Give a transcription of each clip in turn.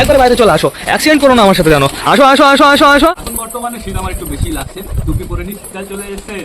একবার বাইরে চলে আসো। অ্যাক্সিডেন্ট করো না আমার সাথে জানো আসো আসো আসো আসো আসো। বর্তমানে শীত আমার একটু বেশি লাগছে। টুপি পরে নি চলে এসেছে।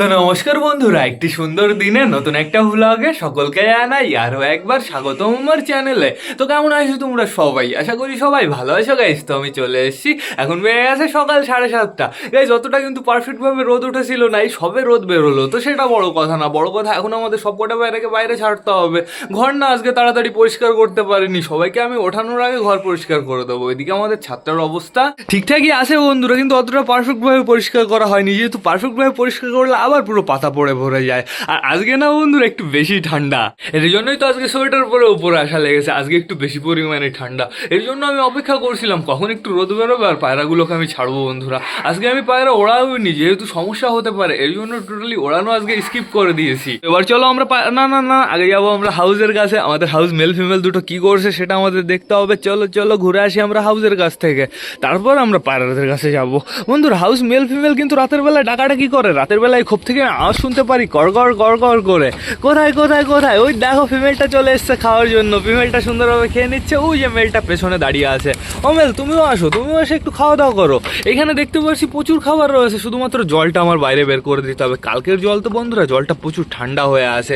তো নমস্কার বন্ধুরা, একটি সুন্দর দিনে নতুন একটা ভ্লগে সকলকে জানাই আরও একবার স্বাগতম আমার চ্যানেলে তো কেমন আছো তোমরা সবাই? আশা করি সবাই ভালো আছো গাইস তো আমি চলে এসেছি। এখন বেড়ে গেছে সকাল সাড়ে সাতটা। গাইস যতটা কিন্তু পারফেক্টভাবে রোদ উঠেছিল না, এই সবে রোদ বেরোলো। তো সেটা বড় কথা না, বড় কথা এখন আমাদের সবকটা বাইরেকে বাইরে ছাড়তে হবে। ঘর না আজকে তাড়াতাড়ি পরিষ্কার করতে পারিনি। সবাইকে আমি ওঠানোর আগে ঘর পরিষ্কার করে দেবো। এদিকে আমাদের ছাত্রের অবস্থা ঠিকঠাকই আছে বন্ধুরা, কিন্তু অতটা পারফেক্টভাবে পরিষ্কার করা হয়নি। যেহেতু পারফেক্টভাবে পরিষ্কার করলে আবার পুরো পাতা পড়ে ভরে যায়। আর আজকে না বন্ধুরা একটু বেশি ঠান্ডা। এর জন্যই তো আজকে সোয়েটার পরে উপরে আসা লেগেছে। আজকে একটু বেশি পরিমাণে ঠান্ডা। এর জন্য আমি অপেক্ষা করছিলাম, কখন একটু রোদ বেরোবে আর পায়রাগুলোকে আমি ছাড়বো বন্ধুরা। আজকে আমি পায়রা ওড়াবনি যেহেতু সমস্যা হতে পারে। এর জন্য টোটালি ওড়ানো আজকে স্কিপ করে দিয়েছি। এবার চলো আমরা না না না, আগে যাব আমরা হাউসের কাছে। আমাদের হাউস মেল ফিমেল দুটো কি করছে সেটা আমাদের দেখতে হবে। চলো চলো, ঘুরে আসি আমরা হাউসের কাছ থেকে। তারপর আমরা পায়রাদের কাছে যাব। বন্ধুরা হাউস মেল ফিমেল কিন্তু রাতের বেলায় ডাকাটা কি করে। রাতের বেলায় খুব থেকে আওয়াজ শুনতে পারি, গড় গড় গড় গড় করে। কোথায় কোথায় কোথায়? ওই দেখো ফিমেলটা চলে এসছে খাওয়ার জন্য। ফিমেলটা সুন্দরভাবে খেয়ে নিচ্ছে। ওই যে মেলটা পেছনে দাঁড়িয়ে আছে। ও মেল তুমিও আসো, তুমিও এসে একটু খাওয়া দাওয়া করো। এখানে দেখতে পাচ্ছি প্রচুর খাবার রয়েছে। শুধুমাত্র জলটা আমার বাইরে বের করে দিতে হবে। কালকের জল তো বন্ধুরা, জলটা প্রচুর ঠান্ডা হয়ে আছে।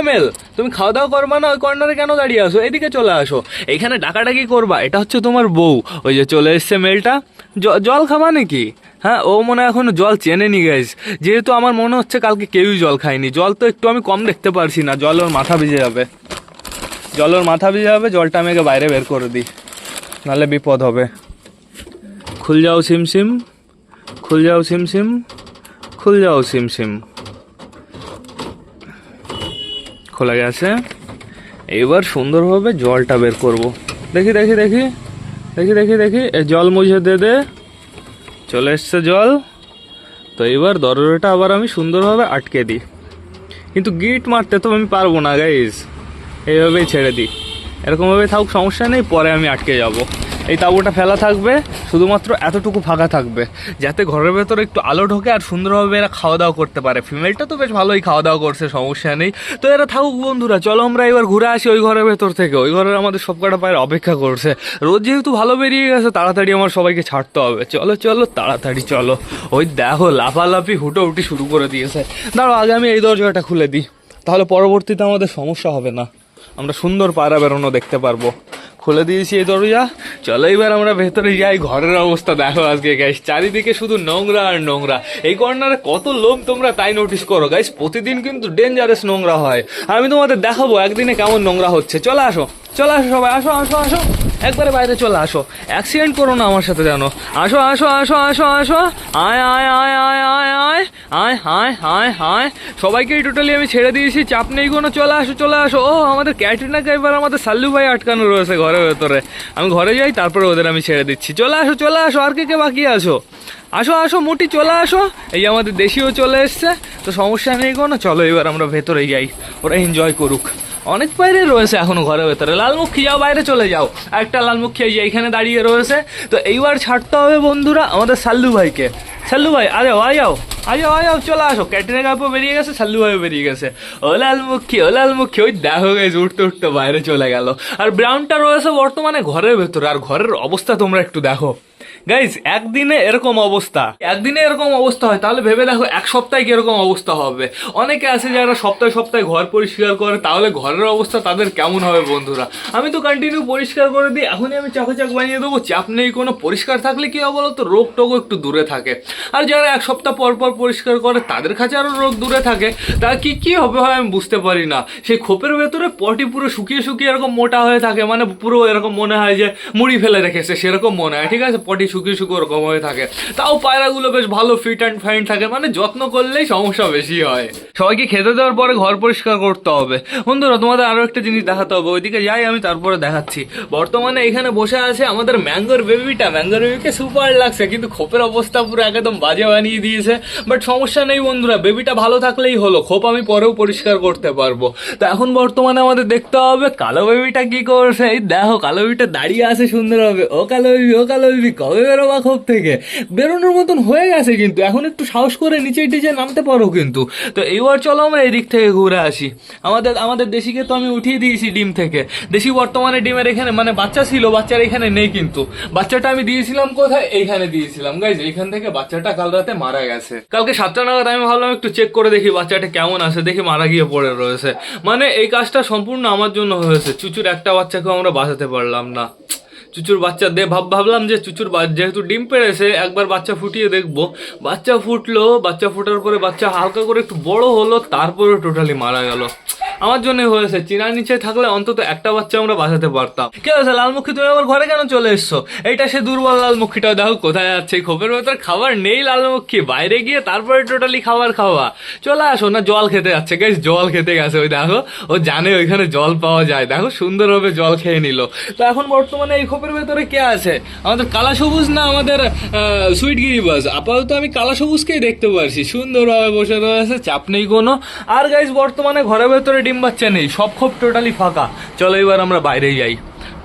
এমেল তুমি খাওয়া দাওয়া করবা না? ওই কর্নারে কেন দাঁড়িয়ে আসো এদিকে চলে আসো। এখানে ডাকাডাকি করবা। এটা হচ্ছে তোমার বউ। ওই যে চলে এসছে মেলটা জল খাবা নাকি? হ্যাঁ ও মনে হয় এখনও জল চেনে নি গাইজ যেহেতু আমার মনে হচ্ছে কালকে কেউই জল খায়নি। জল তো একটু আমি কম দেখতে পারছি না। জল ওর মাথা ভিজে যাবে। জল ওর মাথা ভিজে যাবে, জলটা আমি আগে বাইরে বের করে দিই। নাহলে বিপদ হবে। খুল যাও সিম সিম। খুল যাও সিম সিম। খুল যাও সিম সিম। খোলা গেছে। এবার সুন্দরভাবে জলটা বের করব। দেখি দেখি দেখি। দেখি দেখি দেখি। জল মুছে দে দে। চলে এসছে জল। তো এবার দরজাটা আবার আমি সুন্দরভাবে আটকে দিই। কিন্তু গিট মারতে তো আমি পারব না গাইজ এইভাবেই ছেড়ে দিই। এরকমভাবে থাকুক, সমস্যা নেই, পরে আমি আটকে যাব। এই তাঁবুটা ফেলা থাকবে, শুধুমাত্র এতটুকু ফাঁকা থাকবে, যাতে ঘরের ভেতরে একটু আলো ঢোকে আর সুন্দরভাবে এরা খাওয়া দাওয়া করতে পারে। ফিমেলটা তো বেশ ভালোই খাওয়া দাওয়া করছে, সমস্যা নেই। তো এরা থাকুক বন্ধুরা, চলো আমরা এবার ঘুরে আসি ওই ঘরের ভেতর থেকে। ওই ঘরের আমাদের সব কটা পায়ের অপেক্ষা করছে। রোদ যেহেতু ভালো বেরিয়ে গেছে, তাড়াতাড়ি আমার সবাইকে ছাড়তে হবে। চলো চলো, তাড়াতাড়ি চলো। ওই দেখো, লাফালাফি হুটো উটি শুরু করে দিয়েছে। দাঁড়ো আগে আমি এই দরজাটা খুলে দিই। তাহলে পরবর্তীতে আমাদের সমস্যা হবে না। আমরা সুন্দর পায়রা বেরোনো দেখতে পারব। খুলে দিয়েছি এই দরজা। চলো এবার আমরা ভেতরে যাই, ঘরের অবস্থা দেখো আজকে গাইস চারিদিকে শুধু নোংরা আর নোংরা। এই কর্নারে কত লোম তোমরা তাই নোটিস করো গাইস প্রতিদিন কিন্তু ডেঞ্জারাস নোংরা হয়। আমি তোমাদের দেখাবো একদিনে কেমন নোংরা হচ্ছে। চলে আসো। চলে আসো সবাই, আসো আসো আসো। একবারে বাইরে চলে আসো। অ্যাক্সিডেন্ট করো না আমার সাথে জানো আসো আসো আসো আসো আসো। আয় আয় আয় আয় আয় আয় আয় হায় হায় হায় সবাইকেই টোটালি আমি ছেড়ে দিয়েছি, চাপ নেই কোনো। চলে আসো চলে আসো। ও, আমাদের ক্যাটরিনাকে এবার আমাদের সাল্লু ভাই আটকানো রয়েছে ঘরের ভেতরে। আমি ঘরে যাই, তারপরে ওদের আমি ছেড়ে দিচ্ছি। চলে আসো চলে আসো, আর কে কে বাকি আছো? আসো আসো, মোটি, চলে আসো। এই আমাদের দেশিও চলে এসছে। তো সমস্যা নেই কোনো। চলো এবার আমরা ভেতরে যাই। ওরা এনজয় করুক। অনেক বাইরে রয়েছে এখনও ঘরের ভেতরে। লালমুখী, যাও বাইরে চলে যাও। একটা লালমুখী এই যে এইখানে দাঁড়িয়ে রয়েছে। তো এইবার ছাড়তে হবে বন্ধুরা আমাদের সাল্লু ভাইকে। সাল্লু ভাই, আরে আয় যাও। আয় আয় যাও, চলে আসো। ক্যাটরিনা কাপও বেরিয়ে গেছে, সাল্লু ভাইও বেরিয়ে গেছে। ও লালমুখী ও লালমুখী, ওই দেখো গেছে উঠতে উঠতে বাইরে চলে গেল। আর ব্রাউনটা রয়েছে বর্তমানে ঘরের ভেতরে। আর ঘরের অবস্থা তোমরা একটু দেখো। গাইজ একদিনে এরকম অবস্থা। একদিনে এরকম অবস্থা হয়, তাহলে ভেবে দেখো এক সপ্তাহে কীরকম অবস্থা হবে। অনেকে আছে যারা সপ্তাহে সপ্তাহে ঘর পরিষ্কার করে, তাহলে ঘরের অবস্থা তাদের কেমন হবে বন্ধুরা? আমি তো কন্টিনিউ পরিষ্কার করে দিই, এখনই আমি চাকাচাক বানিয়ে দেবো, চাপ নেই কোনো। পরিষ্কার থাকলে কি হবে তো রোগ টোগও একটু দূরে থাকে। আর যারা এক সপ্তাহ পর পর পরিষ্কার করে, তাদের কাছে আরও রোগ দূরে থাকে। তা কি কি হবে হয় আমি বুঝতে পারি না। সেই খোপের ভেতরে পটি পুরো শুকিয়ে শুকিয়ে এরকম মোটা হয়ে থাকে মানে পুরো এরকম মনে হয় যে মুড়ি ফেলে রেখেছে, সেরকম মনে হয়, ঠিক আছে? পটি শুকিয়ে শুকিয়ে ওরকম হয়ে থাকে। তাও পায়রাগুলো বেশ ভালো ফিট অ্যান্ড ফাইন থাকে মানে যত্ন করলেই সমস্যা বেশি হয়। সবাইকে খেতে দেওয়ার পরে ঘর পরিষ্কার করতে হবে। বন্ধুরা, তোমাদের আরও একটা জিনিস দেখাতে হবে। ওইদিকে যাই, আমি তারপরে দেখাচ্ছি। বর্তমানে এখানে বসে আছে আমাদের ম্যাঙ্গোর বেবিটা। ম্যাঙ্গোর বেবিকে সুপার লাগছে, কিন্তু খোপের অবস্থা পুরো একদম বাজে বানিয়ে দিয়েছে। বাট সমস্যা নেই বন্ধুরা, বেবিটা ভালো থাকলেই হলো। খোপ আমি পরেও পরিষ্কার করতে পারব। তো এখন বর্তমানে আমাদের দেখতে হবে কালো বেবিটা কি করছে। এই দেখো, কালো বেবিটা দাঁড়িয়ে আছে সুন্দরভাবে। ও কালো বেবি, ও কালো বেবি, কবে বেরো বা খোপ থেকে। বেরোনোর মতন হয়ে গেছে কিন্তু, এখন একটু সাহস করে নিচে টিচে নামতে পারো কিন্তু। তো এইবার চলো আমরা এদিক থেকে ঘুরে আসি। আমাদের আমাদের দেশিকে তো আমি উঠিয়ে দিয়েছি ডিম থেকে। দেশি বর্তমানে ডিমের এখানে মানে বাচ্চা ছিল, বাচ্চার এখানে নেই কিন্তু। বাচ্চাটা আমি দিয়েছিলাম কোথায়? এইখানে দিয়েছিলাম। গাইজ এইখান থেকে বাচ্চাটা কাল রাতে মারা গেছে। কালকে সাতটা নাগাদ আমি ভাবলাম একটু চেক করে দেখি বাচ্চাটা কেমন আছে, দেখি মারা গিয়ে পড়ে রয়েছে। মানে এই কাজটা সম্পূর্ণ আমার জন্য হয়েছে। চুচুর একটা বাচ্চাকেও আমরা বাঁচাতে পারলাম না। চুচুর বাচ্চা দে, ভাব ভাবলাম যে চুচুর যেহেতু ডিম পেড়েছে, একবার বাচ্চা ফুটিয়ে দেখব। বাচ্চা ফুটলো, বাচ্চা ফোটার পরে বাচ্চা হালকা করে একটু বড় হলো তারপরে টোটালি মারা গেল। আমার জন্য হয়েছে। চিনার নিচে থাকলে অন্তত একটা বাচ্চা আমরা বাঁচাতে পারতাম। কে হয়েছে, লালমুখী, তুমি আমার ঘরে কেন চলে এসছো? এইটা সে দুর্বল লালমুখীটা, দেখো, কোথায় যাচ্ছে? খোপের ভেতর খাবার নেই লালমুখী। বাইরে গিয়ে তারপরে টোটালি খাবার খাওয়া। চলে আসো, না, জল খেতে যাচ্ছে। গাইস জল খেতে গেছে, ওই দেখো। ও জানে ওইখানে জল পাওয়া যায়। দেখো, সুন্দরভাবে জল খেয়ে নিল। তো এখন বর্তমানে এই খোপের ভেতরে কে আছে? আমাদের কালা সবুজ না আমাদের সুইট গিরিবাস আপাতত আমি কালা সবুজকেই দেখতে পারছি। সুন্দরভাবে বসে রয়েছে, চাপ নেই কোনো। আর গাইস বর্তমানে ঘরের ভেতরে ডিম বাচ্চা নেই সব খোপ টোটালি ফাঁকা। চলো এবার আমরা বাইরে যাই।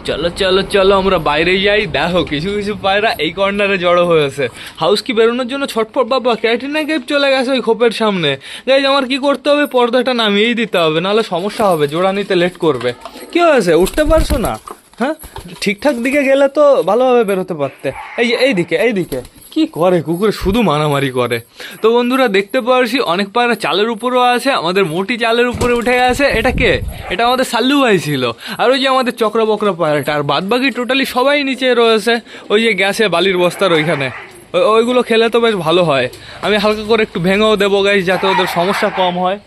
চলো চলো চলো আমরা বাইরে যাই। দেখো, কিছু কিছু পায়রা এই কর্নারে জড়ো হয়েছে হাউস কি বেরোনোর জন্য ছটফট বাবা ক্যাটিনা গেপ চলে গেছে ওই খোপের সামনে। গাইজ আমার কি করতে হবে? পর্দাটা নামিয়েই দিতে হবে, নাহলে সমস্যা হবে, জোড়া নিতে লেট করবে। কি হয়েছে? উঠতে পারছ না? হ্যাঁ? ঠিকঠাক দিকে গেলে তো ভালোভাবে বেরোতে পারতে। এই যে এই দিকে এই দিকে কি করে? কুকুরে শুধু মারামারি করে। তো বন্ধুরা, দেখতে পারছি অনেক পায়রা চালের উপরেও আছে, আমাদের মোটি চালের উপরে উঠে গেছে। এটা কে? এটা আমাদের সাল্লু ভাই ছিল। আর ওই যে আমাদের চক্র বক্র পায়রাটা, আর বাদ বাকি টোটালি সবাই নিচে রয়েছে। ওই যে গ্যাসে বালির বস্তার ওইখানে। ওই- ওইগুলো খেলে তো বেশ ভালো হয়। আমি হালকা করে একটু ভেঙেও দেবো গাইজ যাতে ওদের সমস্যা কম হয়।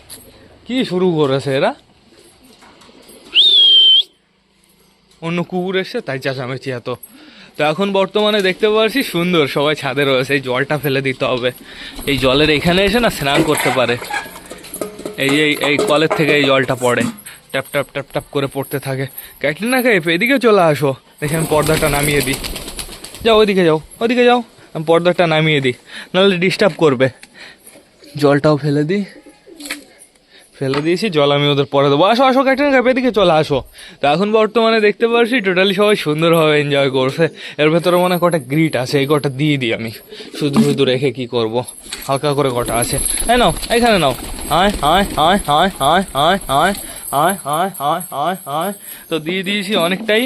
কি শুরু করেছে এরা? অন্য কুকুর এসছে, তাই চেঁচামেচি এত। তো এখন বর্তমানে দেখতে পাচ্ছি সুন্দর, সবাই ছাদে রয়েছে, এই জলটা ফেলে দিতে হবে। এই জলের এখানে এসে না স্নান করতে পারে। এই এই এই কলের থেকে এই জলটা পড়ে। ট্যাপ ট্যাপ ট্যাপ ট্যাপ করে পড়তে থাকে। ক্যাটলিনা কাইপ এদিকে চলে আসো। দেখে আমি পর্দাটা নামিয়ে দিই। যাও, ওইদিকে যাও ওইদিকে যাও। আমি পর্দাটা নামিয়ে দিই। নাহলে ডিস্টার্ব করবে। জলটাও ফেলে দিই। ফেলে দিয়েছি, জল আমি ওদের পরে দেবো। আসো আসো ক্যাটেন কাপের দিকে চলে আসো। তো এখন বর্তমানে দেখতে পারছি, টোটালি সবাই সুন্দরভাবে এনজয় করছে। এর ভেতরে মনে হয় কটা গ্রিট আছে, এই কটা দিয়ে দিই আমি। শুধু শুধু রেখে কি করব? হালকা করে কটা আছে। হ্যাঁ নাও, এখানে নাও। আয় আয় হায় হায় আয় আয় আয় আয় আয় আয় আয় আয় তো দিয়ে দিয়েছি অনেকটাই।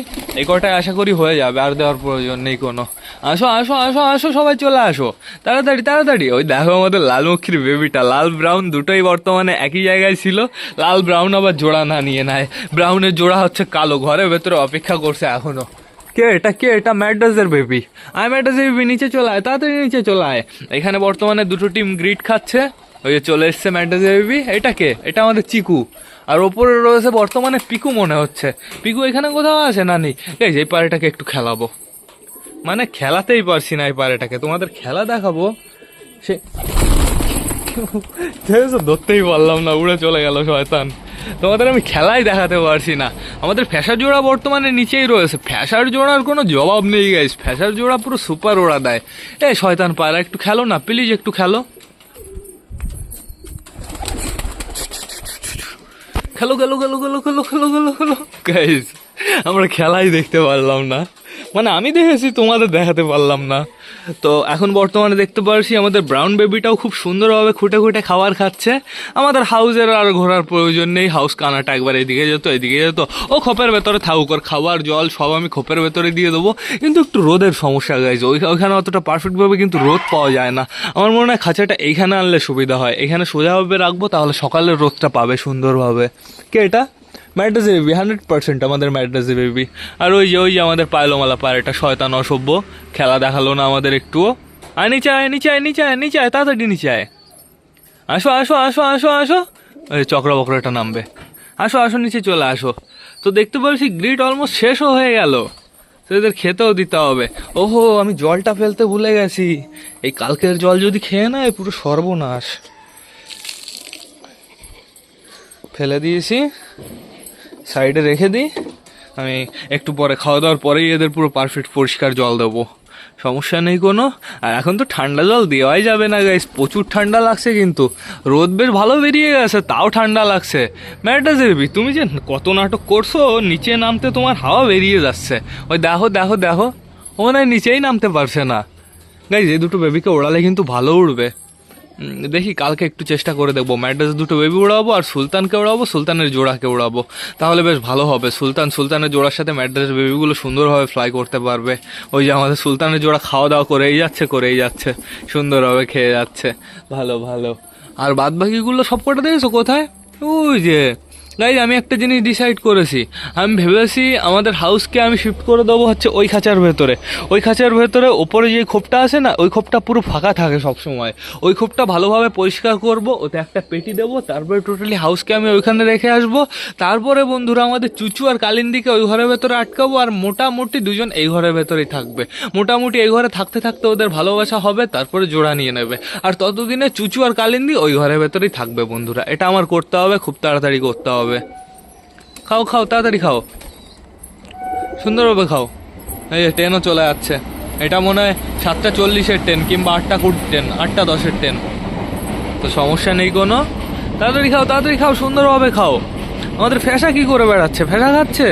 কটায় আশা করি হয়ে যাবে, আর দেওয়ার প্রয়োজন নেই কোনো। আসো আসো আসো আসো, সবাই চলে আসো। তাড়াতাড়ি তাড়াতাড়ি। ওই দেখো আমাদের লালমুখীর বেবিটা লাল ব্রাউন দুটোই বর্তমানে একই জায়গায় ছিল। লাল ব্রাউন আবার জোড়া না নিয়ে নেয়। ব্রাউনের জোড়া হচ্ছে কালো, ঘরের ভেতরে অপেক্ষা করছে এখনও। কে এটা কে এটা? ম্যাডাসের বেবি আয় ম্যাডাসের বেবি নিচে চলে আয়, তাড়াতাড়ি নিচে চলে আয়। এখানে বর্তমানে দুটো টিম গ্রিট খাচ্ছে। ওই যে চলে এসছে ম্যাডাসের বেবি এটা কে? এটা আমাদের চিকু। আর ওপরে রয়েছে বর্তমানে পিকু মনে হচ্ছে। পিকু এখানে কোথাও আছে না নেই এই যে এই পাড়েটাকে একটু খেলাবো। মানে খেলাতেই পারছি না এই পাড়েটাকে। তোমাদের খেলা দেখাবো। সে ধরতেই পারলাম না, উড়ে চলে গেল শয়তান। তোমাদের আমি খেলাই দেখাতে পারছি না। আমাদের ফ্যাশার জোড়া বর্তমানে নিচেই রয়েছে। ফ্যাশার জোড়ার কোনো জবাব নেই গাইস ফ্যাশার জোড়া পুরো সুপার ওড়া দেয়। এ, শয়তান পায়রা একটু খেলো না? প্লিজ একটু খেলো। খেলো খেলো খেলো খেলো খেলো খেলো খেলো খেলো। গাইজ আমরা খেলাই দেখতে পারলাম না। মানে আমি দেখেছি, তোমাদের দেখাতে পারলাম না। তো এখন বর্তমানে দেখতে পারছি আমাদের ব্রাউন বেবিটাও খুব সুন্দরভাবে খুঁটে খুঁটে খাবার খাচ্ছে। আমাদের হাউসের আর ঘোরার প্রয়োজন নেই। হাউস কানাটা একবার এদিকে যেত এদিকে যেত। ও খোপের ভেতরে থাকুক আর খাবার জল সব আমি খোপের ভেতরে দিয়ে দেবো। কিন্তু একটু রোদের সমস্যা গাইছে ওই ওইখানে অতটা পারফেক্টভাবে কিন্তু রোদ পাওয়া যায় না। আমার মনে হয় খাঁচাটা এইখানে আনলে সুবিধা হয়। এখানে সোজাভাবে রাখব, তাহলে সকালের রোদটা পাবে সুন্দরভাবে। কে এটা? ম্যাড্রাসে বেবি হান্ড্রেড পার্সেন্ট আমাদের ম্যাড্রাসে বেবি আর ওই যে ওই যে আমাদের পায়লোমালা পায়রাটা শয়তান অসভ্য। খেলা দেখাল না আমাদের একটুও। আয় নিচে আয় নিচে আয় নিচে আয় নিচে আয়, তাড়াতাড়ি নিচে আয়। আসো আসো আসো আসো আসো। ওই চক্র বক্রটা নামবে। আসো আসো, নিচে চলে আসো। তো দেখতে পাচ্ছি গ্রিড অলমোস্ট শেষও হয়ে গেল। তো এদের খেতেও দিতে হবে। ওহো, আমি জলটা ফেলতে ভুলে গেছি। এই কালকের জল যদি খেয়ে নেয়, পুরো সর্বনাশ। ফেলে দিয়েছি। সাইডে রেখে দিই। আমি একটু পরে খাওয়া দাওয়ার পরেই এদের পুরো পারফেক্ট পরিষ্কার জল দেবো। সমস্যা নেই কোনো। আর এখন তো ঠান্ডা জল দেওয়াই যাবে না গাইস প্রচুর ঠান্ডা লাগছে কিন্তু। রোদ বেশ ভালো বেরিয়ে গেছে, তাও ঠান্ডা লাগছে। ম্যাটার দেবি, তুমি যে কত নাটক করছ, নিচে নামতে তোমার হাওয়া বেরিয়ে যাচ্ছে। ওই দেখো দেখো দেখো। ও হয় নিচেই নামতে পারছে না। গাইজ এই দুটো বেবিকে ওড়ালে কিন্তু ভালো উড়বে। দেখি কালকে একটু চেষ্টা করে দেখব। ম্যাড্রাস দুটো বেবি উড়াবো আর সুলতানকে উড়াবো, সুলতানের জোড়াকে উড়াবো। তাহলে বেশ ভালো হবে। সুলতান, সুলতানের জোড়ার সাথে ম্যাড্রাস বেবিগুলো সুন্দরভাবে ফ্লাই করতে পারবে। ওই যে আমাদের সুলতানের জোড়া খাওয়া দাওয়া করেই যাচ্ছে করেই যাচ্ছে। সুন্দরভাবে খেয়ে যাচ্ছে। ভালো ভালো। আর বাদ বাকিগুলো সব কটা দেখেছ কোথায়? ওই যে গাইজ আমি একটা জিনিস ডিসাইড করেছি। আমি ভেবেছি আমাদের হাউসকে আমি শিফট করে দেবো হচ্ছে ওই খাঁচার ভেতরে। ওই খাঁচার ভেতরে ওপরে যে খোপটা আছে না, ওই খোপটা পুরো ফাঁকা থাকে সব সময় ওই খোপটা ভালোভাবে পরিষ্কার করব, ওতে একটা পেটি দেবো, তারপরে টোটালি হাউসকে আমি ওইখানে রেখে আসব। তারপরে বন্ধুরা আমাদের চুচু আর কালিন্দিকে ওই ঘরের ভেতরে আটকাবো, আর মোটামুটি দুজন এই ঘরের ভেতরেই থাকবে। মোটামুটি এই ঘরে থাকতে থাকতে ওদের ভালোবাসা হবে, তারপরে জোড়া নিয়ে নেবে। আর ততদিনে চুচু আর কালিন্দি ওই ঘরের ভেতরেই থাকবে বন্ধুরা। এটা আমার করতে হবে, খুব তাড়াতাড়ি করতে হবে। খাও খাও, তাড়াতাড়ি খাও। সুন্দরভাবে খাও। এই যে ট্রেনও চলে যাচ্ছে। এটা মনে হয় সাতটা চল্লিশের ট্রেন কিংবা আটটা কুড়ি ট্রেন আটটা দশের ট্রেন তো সমস্যা নেই কোনো। তাড়াতাড়ি খাও তাড়াতাড়ি খাও, সুন্দরভাবে খাও। আমাদের ফ্যাসা কি করে বেড়াচ্ছে? ফ্যাসা খাচ্ছে?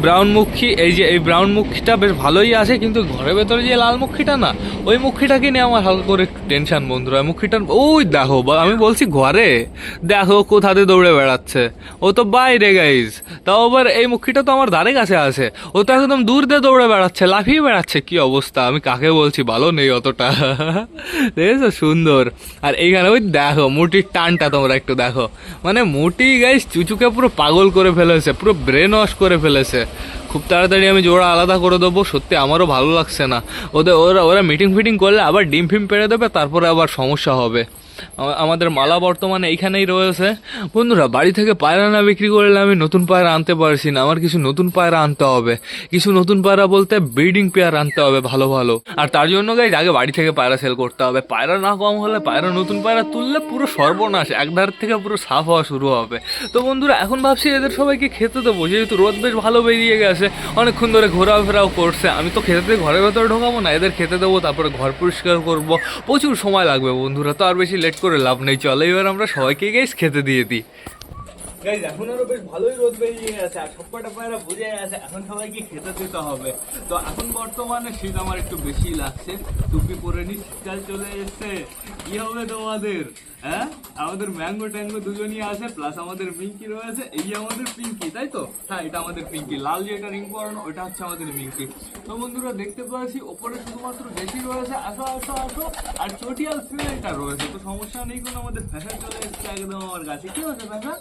ব্রাউন মুখী, এই যে, এই ব্রাউন মুখীটা বেশ ভালোই আছে কিন্তু ঘরের ভেতরে যে লাল মুখীটা না, ওই মুখীটাকে নিয়ে আমার হালকা করে টেনশন বন্ধুরা। মুখীটার, ওই দেখো আমি বলছি ঘরে, দেখো কোথাতে দৌড়ে বেড়াচ্ছে। ও তো বাইরে গাইজ তাও আবার এই মুখীটা তো আমার ধারে কাছে আছে। ও তো একদম দূর দিয়ে দৌড়ে বেড়াচ্ছে, লাফিয়ে বেড়াচ্ছে, কি অবস্থা? আমি কাকে বলছি? ভালো নেই অতটা। দেখেছ? সুন্দর। আর এইখানে ওই দেখো, মুটির টানটা তোমরা একটু দেখো। মানে মুটি গাইস চুচুকে পুরো পাগল করে ফেলেছে, পুরো ব্রেন ওয়াশ করে ফেলেছে। খুব তাড়াতাড়ি আমি জোড়া আলাদা করে দেবো, সত্যি আমারও ভালো লাগছে না। ওদের, ওরা ওরা মিটিং ফিটিং করলে আবার ডিম ফিম পেড়ে দেবে, তারপরে আবার সমস্যা হবে। আমাদের মালা বর্তমানে এইখানেই রয়েছে। বন্ধুরা, বাড়ি থেকে পায়রা না বিক্রি করলে আমি নতুন পায়রা আনতে পারছি না। আমার কিছু নতুন পায়রা আনতে হবে। কিছু নতুন পায়রা বলতে ব্রিডিং পেয়ার আনতে হবে, ভালো ভালো। আর তার জন্য গাইজ আগে বাড়ি থেকে পায়রা সেল করতে হবে। পায়রা না কম হলে পায়রা নতুন পায়রা তুললে পুরো সর্বনাশ। একধার থেকে পুরো সাফ হওয়া শুরু হবে। তো বন্ধুরা, এখন ভাবছি এদের সবাইকে খেতে দেবো। যেহেতু রোদ বেশ ভালো বেরিয়ে গেছে, অনেকক্ষণ ধরে ঘোরাফেরাও করছে। আমি তো খেতে, ঘরের ভেতরে ঢোকাবো না, এদের খেতে দেবো, তারপরে ঘর পরিষ্কার করব। প্রচুর সময় লাগবে বন্ধুরা, তো আর বেশি লেট করে লাভ নেই। চলো এবার আমরা সবাইকে গাইস খেতে দিয়ে দিই। গাইজ এখন আরও বেশ ভালোই রোদ বেরিয়ে গেছে, আর সবকটা পায়রা বুঝে গেছে, এখন সবাইকে খেতে দিতে হবে। তো এখন বর্তমানে শীত আমার একটু বেশি লাগছে, টুপি পরে নি শীতকাল চলে এসছে। কি হবে তোমাদের হ্যাঁ? আমাদের ম্যাঙ্গো ট্যাঙ্গো দুজনই আছে প্লাস আমাদের পিঙ্কি রয়েছে, এই আমাদের পিঙ্কি, তাই তো? হ্যাঁ এটা আমাদের পিঙ্কি, লাল যেটা রিং পরানো ওটা হচ্ছে আমাদের পিঙ্কি তো বন্ধুরা, দেখতে পাচ্ছি, ওপরে শুধুমাত্র বেশি রয়েছে, আসো আসো আসো, আর চটিয়াল ফিমেলটা রয়েছে, তো সমস্যা নেই কোনো আমাদের ফ্যাশন চলে এসছে একদম আমার কাছে। কি হচ্ছে ফ্যাশন?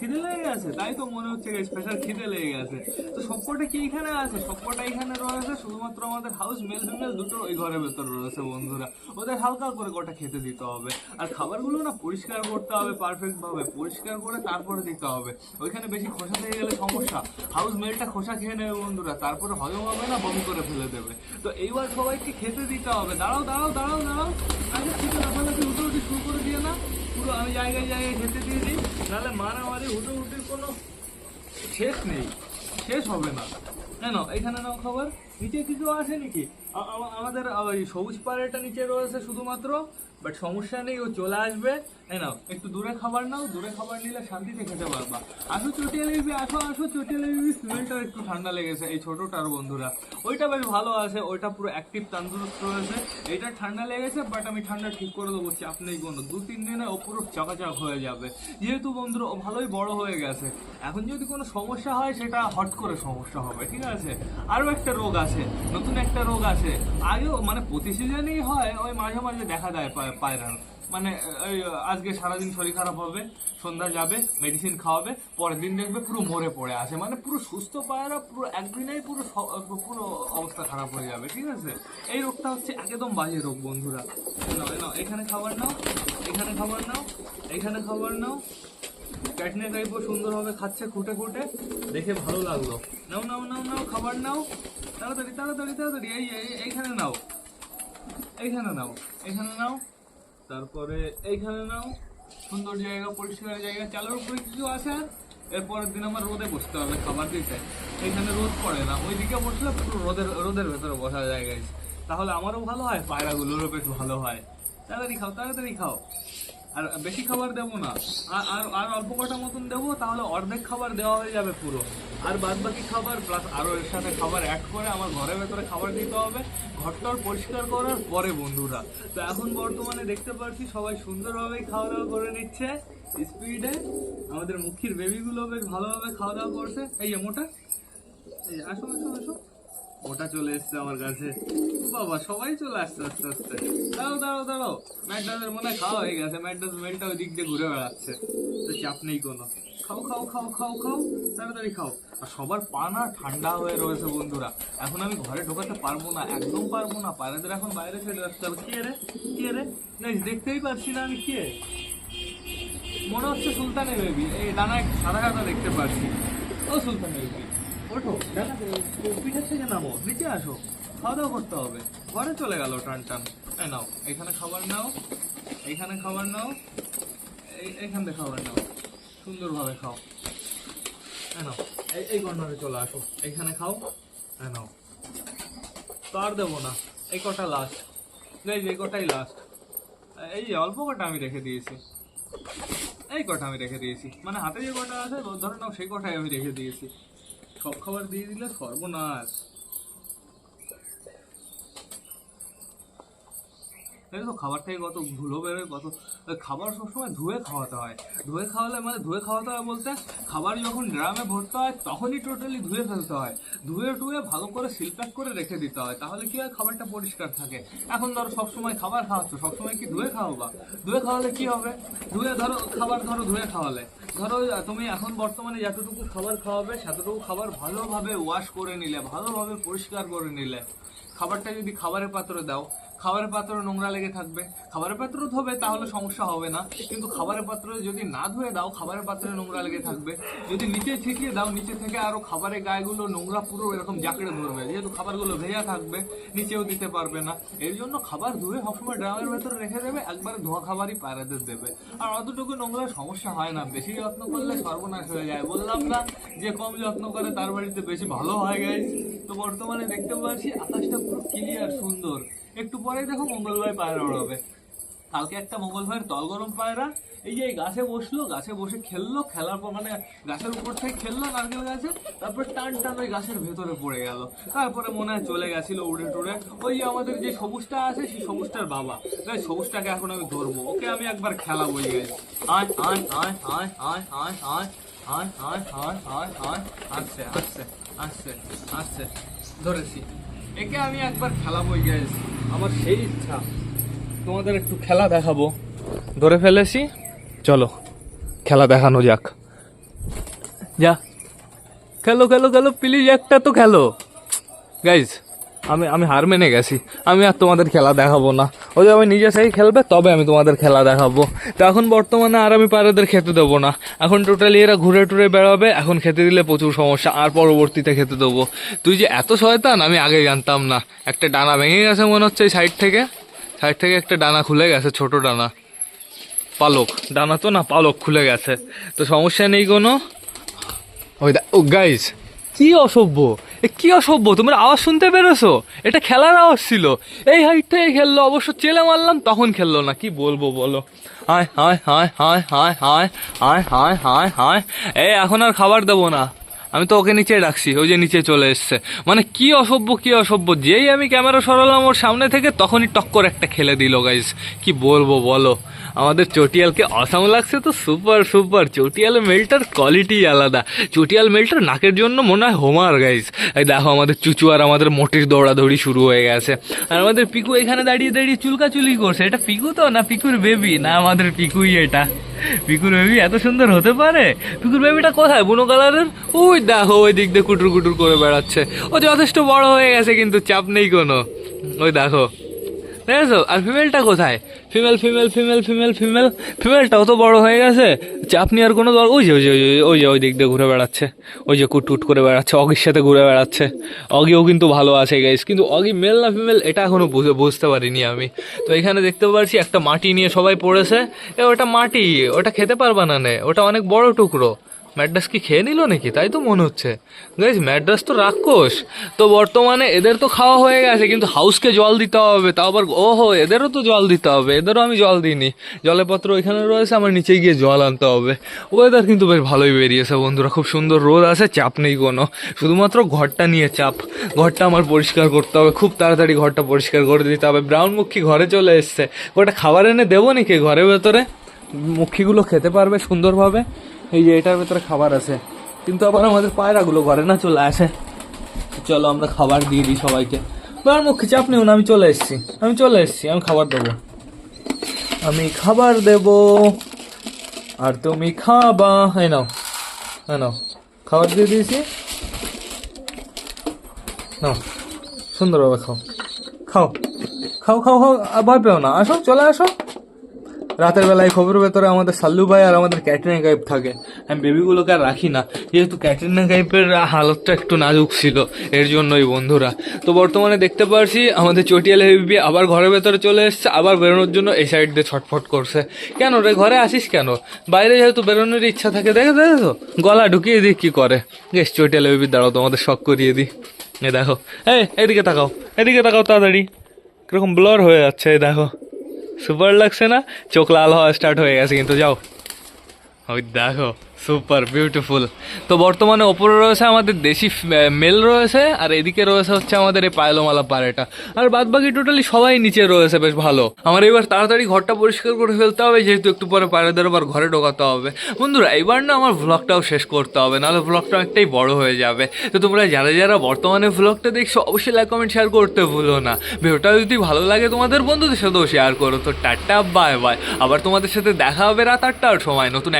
খিদে লেগে গেছে? তাই তো মনে হচ্ছে স্পেশাল খিদে লেগে গেছে। তো সবকটা কি এখানে আছে? সবকটা এখানে রয়েছে, শুধুমাত্র আমাদের হাউস মেল ফিমেল দুটো ওই ঘরের ভেতর রয়েছে বন্ধুরা। ওদের হালকা করে কটা খেতে দিতে হবে। আর খাবারগুলো না পরিষ্কার করতে হবে পারফেক্ট ভাবে। পরিষ্কার করে তারপরে দিতে হবে। ওইখানে বেশি খোসা থেকে গেলে সমস্যা। হাউস মেলটা খোসা খেয়ে নেবে বন্ধুরা। তারপরে হজম হবে না, বমি করে ফেলে দেবে। তো এইবার সবাইকে খেতে দিতে হবে। দাঁড়াও দাঁড়াও দাঁড়াও দাঁড়াও। আগে খেতে লাফালাফি উঠে উঠে শুরু করে দিয়ে না। আমি জায়গায় জায়গায় খেতে দিয়ে দিই নাহলে মারামারি হুটো হুটির কোনো শেষ নেই। শেষ হবে না। কেন এখানে নাও খবর। নিচে কিছু আছে নাকি? আমাদের সবুজ পাড়েটা নিচে রয়েছে শুধুমাত্র বাট সমস্যা নেই, ও চলে আসবে। নাও, একটু দূরে খাবার নাও, দূরে খাবার নিলে শান্তিতে খেতে পারবা। আসো চটিয়া লেবি আসো আসো চটিয়া লেবি সিমেন্টটার একটু ঠান্ডা লেগেছে, এই ছোটটার বন্ধুরা। ওইটা বেশ ভালো আছে, ওইটা পুরো অ্যাক্টিভ তন্দুরস্ত রয়েছে এটা ঠান্ডা লেগেছে বাট আমি ঠান্ডা ঠিক করে দেবো নেই কোনো দু তিন দিনে ও পুরো চকাচক হয়ে যাবে। যেহেতু বন্ধুরা ভালোই বড় হয়ে গেছে। এখন যদি কোনো সমস্যা হয়, সেটা হট করে সমস্যা হবে, ঠিক আছে? আরও একটা রোগ আছে, নতুন একটা রোগ আছে। আগেও মানে প্রতি সিজনেই হয়, ওই মাঝে মাঝে দেখা দেয় পায়রার। মানে ওই আজকে সারাদিন শরীর খারাপ হবে, সন্ধ্যা যাবে মেডিসিন খাওয়াবে, পরের দিন দেখবে পুরো মরে পড়ে আছে। মানে পুরো সুস্থ পায়রা, পুরো একদিনেই পুরো পুরো অবস্থা খারাপ হয়ে যাবে, ঠিক আছে? এই রোগটা হচ্ছে একদম বাজে রোগ, বন্ধুরা। এখানে খাবার নাও, এখানে খাবার নাও, এখানে খাবার নাও। ক্যাটনে টাইপও সুন্দরভাবে খাচ্ছে খুঁটে খুঁটে, দেখে ভালো লাগল। নাও নাও নাও নাও, খাবার নাও। তাড়াতাড়ি তাড়াতাড়ি তাড়াতাড়ি, এই- এইখানে নাও। এইখানে নাও এখানে নাও। তারপরে এইখানে নাও। সুন্দর জায়গা, পরিষ্কার জায়গা, চালের উপরে কিছু আছে। এরপরের দিন আমার রোদে বসতে হবে, খাবার দিতে। এইখানে রোদ পড়ে না, ওইদিকে বসলে পুরো রোদের রোদের ভেতরে বসা যায়। তাহলে আমারও ভালো হয়, পায়রাগুলোরও বেশ ভালো হয়। তাড়াতাড়ি খাও তাড়াতাড়ি খাও। আর বেশি খাবার দেবো না। আর আর অল্প কটা মতন দেবো, তাহলে অর্ধেক খাবার দেওয়া হয়ে যাবে পুরো। আর বাদ বাকি খাবার প্লাস আরও এর সাথে খাবার অ্যাড করে আমার ঘরের ভেতরে খাবার দিতে হবে। ঘরটার পরিষ্কার করার পরে বন্ধুরা। তো এখন বর্তমানে দেখতে পাচ্ছি সবাই সুন্দরভাবে খাওয়া দাওয়া করে নিচ্ছে। স্পিডে আমাদের মুখির বেবিগুলো বেশ ভালোভাবে খাওয়া দাওয়া করছে। এই মোটা। এই আসো আসো আসো। ওটা চলে এসছে আমার কাছে। বাবা, সবাই চলে আসছে, আস্তে আস্তে। দাঁড়াও দাঁড়াও দাঁড়াও। ম্যাকডাসের মনে খাওয়া হয়ে গেছে। ম্যাকডাস মেলটা ওই দিক দিয়ে ঘুরে বেড়াচ্ছে। তো চাপ নেই কোনো। খাও খাও খাও খাও খাও। তাড়াতাড়ি খাও। আর সবার পা না ঠান্ডা হয়ে রয়েছে, বন্ধুরা। এখন আমি ঘরে ঢোকাতে পারব না, একদম পারব না। পায়রাদের এখন বাইরে চলে আসতে হবে কে রে? কে রে? না দেখতেই পারছি না আমি কে। মনে হচ্ছে সুলতানের বেবি এই ডানায় সাদা সাদা দেখতে পাচ্ছি। ও সুলতানের বেবি ওঠো, ডানা, পিঠের থেকে নামো, নিচে আসো। খাওয়া দাওয়া করতে হবে। ঘরে চলে গেল, টান টান। নাও, এখানে খাবার নাও, এখানে খাবার নাও, এই, এইখান থেকে খাবার নাও। সুন্দরভাবে খাও। নাও, এই এই কর্নারে চলে আসো। এইখানে খাও নাও। তো আর দেবো না, এই কটা লাস্ট এই যে কটাই লাস্ট এই যে, অল্প কটা আমি রেখে দিয়েছি। এই কটা আমি রেখে দিয়েছি। মানে হাতে যে কটা আছে, ধরে নাও সেই কটাই আমি রেখে দিয়েছি। সব খাবার দিয়ে দিলে সর্বনাশ। দেখো খাবার থেকে কত ধুলো বেরোয়, কত খাবার সবসময় ধুয়ে খাওয়াতে হয়। ধুয়ে খাওয়ালে মানে ধুয়ে খাওয়াতে হয় বলতে, খাবার যখন ড্রামে ভরতে হয়, তখনই টোটালি ধুয়ে ফেলতে হয়। ধুয়ে টুয়ে ভালো করে সিল প্যাক করে রেখে দিতে হয়, তাহলে কি হয়? খাবারটা পরিষ্কার থাকে। এখন ধরো সবসময় খাবার খাওয়াচ্ছ, সবসময় কি ধুয়ে খাওয়াবা ধুয়ে খাওয়ালে কি হবে? ধুয়ে ধরো, খাবার ধরো ধুয়ে খাওয়ালে। ধরো তুমি এখন বর্তমানে যতটুকু খাবার খাওয়াবে, সেতটুকু খাবার ভালোভাবে ওয়াশ করে নিলে, ভালোভাবে পরিষ্কার করে নিলে। খাবারটা যদি খাবারের পাত্রে দাও খাবারের পাত্র নোংরা লেগে থাকবে। খাবারের পাত্র ধোবে তাহলে সমস্যা হবে না। কিন্তু খাবারের পাত্র যদি না ধুয়ে দাও, খাবারের পাত্রে নোংরা লেগে থাকবে। যদি নিচে ছিটিয়ে দাও, নিচে থেকে আরও খাবারের গায়েগুলো নোংরা পুরো এরকম জাকড়ে ধরবে। যেহেতু খাবারগুলো ভেজা থাকবে, নিচেও দিতে পারবে না। এর জন্য খাবার ধুয়ে সবসময় ড্রামের ভেতরে রেখে দেবে, একবারে ধোয়া খাবারই পায়রাদের দেবে। আর অতটুকু নোংরা সমস্যা হয় না। বেশি যত্ন করলে সর্বনাশ হয়ে যায়। বললাম না যে কম যত্ন করে তার বাড়িতে বেশি ভালো হয় গাইজ তো বর্তমানে দেখতে পাচ্ছি আকাশটা পুরো ক্লিয়ার সুন্দর। একটু পরেই দেখো মঙ্গল ভাই পায়রা ওড়াবে কালকে একটা মঙ্গল ভাইয়ের তল গরম পায়রা এই যে গাছে বসল গাছে বসে খেললো খেলার পর মানে গাছের উপর থেকে খেললো নারকেল গাছে তারপর টান টান ওই গাছের ভেতরে পড়ে গেল তারপরে মনে হয় চলে গেছিল উড়ে টুড়ে ওই যে আমাদের যে সবুজটা আছে সেই সবুজটার বাবা তাই সবুজটাকে এখন আমি ধরবো ওকে আমি একবার খেলাবো এই গেছি আয় আয় আয় আয় আয় আয় আয় আয় আয় আয় আয় আয় আসছে আসছে আসছে আসছে ধরেছি একে আমি একবার খেলাবো গ্যাস আমার সেই ইচ্ছা। তোমাদের একটু খেলা দেখাবো। ধরে ফেলেছি। চলো, খেলা দেখানো যাক। যা। খেলো খেলো খেলো, প্লিজ একটা তো খেলো। গাইজ আমি আমি হার মেনে গেছি। আমি আর তোমাদের খেলা দেখাবো না। ওই আমি নিজে থেকে খেলবে, তবে আমি তোমাদের খেলা দেখাবো। তো এখন বর্তমানে আর আমি পায়রাদের খেতে দেবো না। এখন টোটালি এরা ঘুরে টুরে বেড়াবে, এখন খেতে দিলে প্রচুর সমস্যা, আর পরবর্তীতে খেতে দেবো। তুই যে এত শয়তান, আমি আগে জানতাম না। একটা ডানা ভেঙে গেছে মনে হচ্ছে এই সাইড থেকে। সাইড থেকে একটা ডানা খুলে গেছে, ছোট ডানা। পালক। ডানা তো না, পালক খুলে গেছে। তো সমস্যা নেই কোনো? ওই দা- ও গাইজ কি অসভ্য? কি অসভ্য তোমার আওয়াজ শুনতে পেরেছ এটা খেলার আওয়াজ ছিল এই হাইট থেকে খেললো অবশ্য চেলে মারলাম তখন খেললো না কি বলব বলো হায় হায় হায় হায় হায় হায় হায় হায় হায় হায় এই এখন আর খাবার দেবো না আমি তো ওকে নিচে রাখছি, ওই যে নিচে চলে এসছে। মানে কি অসভ্য কি অসভ্য, যেই আমি ক্যামেরা সরালাম ওর সামনে থেকে, তখনই টক্কর একটা খেলে দিল গাইজ কি বলব, বলো? আমাদের চটিয়ালকে অসাম লাগছে তো সুপার সুপার চটিয়াল মেলটার কোয়ালিটি আলাদা। চটিয়াল মেলটার নাকের জন্য মনে হয় হোমার গাইজ এই দেখো আমাদের চুচু আর আমাদের মোটির দৌড়াদৌড়ি শুরু হয়ে গেছে। আর আমাদের পিকু এখানে দাঁড়িয়ে দাঁড়িয়ে চুলকাচুলি করছে। এটা পিকু তো না পিকুর বেবি না আমাদের পিকুই এটা? পিকুর বেবি এত সুন্দর হতে পারে? পিকুর বেবিটা কোথায়? বুনো কালারের? ওই দেখো, ওই দিক দিয়ে কুটুর কুটুর করে বেড়াচ্ছে। ও যথেষ্ট বড় হয়ে গেছে, কিন্তু চাপ নেই কোনো। ওই দেখো। দেখেছ আর ফিমেলটা কোথায়? Female female female female female ফিমেলটাও তো বড় হয়ে গেছে। চাপ নেওয়ার কোনো দর ওই যে ওই যে ওই যে, ওই দিক দিয়ে ঘুরে বেড়াচ্ছে। ওই যে কুট কুট করে বেড়াচ্ছে, অগির সাথে ঘুরে বেড়াচ্ছে। অগিও কিন্তু ভালো আছে গাইস কিন্তু অগি মেল না ফিমেল এটা এখনও বুঝে বুঝতে পারিনি আমি। তো এখানে দেখতে পাচ্ছি একটা মাটি নিয়ে সবাই পড়েছে। এ, ওটা মাটি, ওটা খেতে পারবা না নে। ওটা অনেক বড় টুকরো। ম্যাড্রাস কি খেয়ে নিল নাকি? তাই তো মনে হচ্ছে। গাইজ ম্যাড্রাস তো রাক্ষস। তো বর্তমানে এদের তো খাওয়া হয়ে গেছে, কিন্তু হাউসকে জল দিতে হবে। তাও আবার, ওহো, এদেরও তো জল দিতে হবে। এদেরও আমি জল দিইনি। জলের পাত্র ওইখানে রয়েছে, আমার নিচে গিয়ে জল আনতে হবে। ওয়েদার কিন্তু বেশ ভালোই বেরিয়েছে বন্ধুরা। খুব সুন্দর রোদ আছে, চাপ নেই কোনো। শুধুমাত্র ঘরটা নিয়ে চাপ। ঘরটা আমার পরিষ্কার করতে হবে। খুব তাড়াতাড়ি ঘরটা পরিষ্কার করে দিতে হবে। ব্রাউন মুখী ঘরে চলে এসছে। ওটা খাবার এনে দেবো নাকি ঘরের ভেতরে? মুখিগুলো খেতে পারবে সুন্দরভাবে। এই যে এটার ভেতরে খাবার আছে। কিন্তু আবার আমাদের পায়রাগুলো ঘরে না চলে আসে। চলো আমরা খাবার দিয়ে দিই সবাইকে। ব্রাউন মুখী চাপ নিও না আমি চলে এসেছি। আমি চলে এসেছি, আমি খাবার দেবো। আমি খাবার দেব। আর তুমি খাবা। হ্যাঁ নাও হ্যাঁ নাও। খাবার দিয়ে দিয়েছি। নাও, সুন্দরভাবে খাও। খাও খাও খাও খাও। ভয় পেও না। আসো, চলে আসো। রাতের বেলায় খবরের ভেতরে আমাদের সাল্লু ভাই আর আমাদের ক্যাটরিনা গাইব থাকে। আমি বেবিগুলোকে আর রাখি না, যেহেতু ক্যাটরিনা গাইবের হালতটা একটু নাজুক ছিল, এর জন্যই বন্ধুরা। তো বর্তমানে দেখতে পারছি আমাদের চটিয়ালে বেবি আবার ঘরের ভেতরে চলে এসছে, আবার বেরোনোর জন্য এই সাইড দিয়ে ছটফট করছে। কেন রে, ঘরে আসিস কেন? বাইরে যেহেতু বেরোনোর ইচ্ছা থাকে, দেখে দেখে গলা ঢুকিয়ে দিই কী করে। গেস চটিয়ালে বেবি দাঁড়াও তোমাদের শখ করিয়ে দিই। এ দেখো, এই, এদিকে তাকাও এদিকে তাকাও তাড়াতাড়ি। কীরকম ব্লর হয়ে যাচ্ছে, এই দেখো। সুপার লাগছে না চোখ লাল হওয়া স্টার্ট হয়ে গেছে কিন্তু যাও ওই দেখো সুপার বিউটিফুল তো বর্তমানে ওপরে রয়েছে আমাদের দেশি মেল রয়েছে, আর এদিকে রয়েছে হচ্ছে আমাদের এই পায়লোমালা পাড়েটা। আর বাদ বাকি টোটালি সবাই নিচে রয়েছে, বেশ ভালো। আমার এবার তাড়াতাড়ি ঘরটা পরিষ্কার করে ফেলতে হবে, যেহেতু একটু পরে পায়রাদের আবার ঘরে ঢোকাতে হবে। বন্ধুরা এবার না আমার ভ্লগটাও শেষ করতে হবে, নাহলে ভ্লগটা অনেকটাই বড় হয়ে যাবে। তো তোমরা যারা যারা বর্তমানে ভ্লগটা দেখছ, অবশ্যই লাইক কমেন্ট শেয়ার করতে ভুলো না। ভিডিওটা যদি ভালো লাগে তোমাদের বন্ধুদের সাথেও শেয়ার করো। তো টাটা বাই বাই আবার তোমাদের সাথে দেখা হবে রাত আটটার সময় নতুন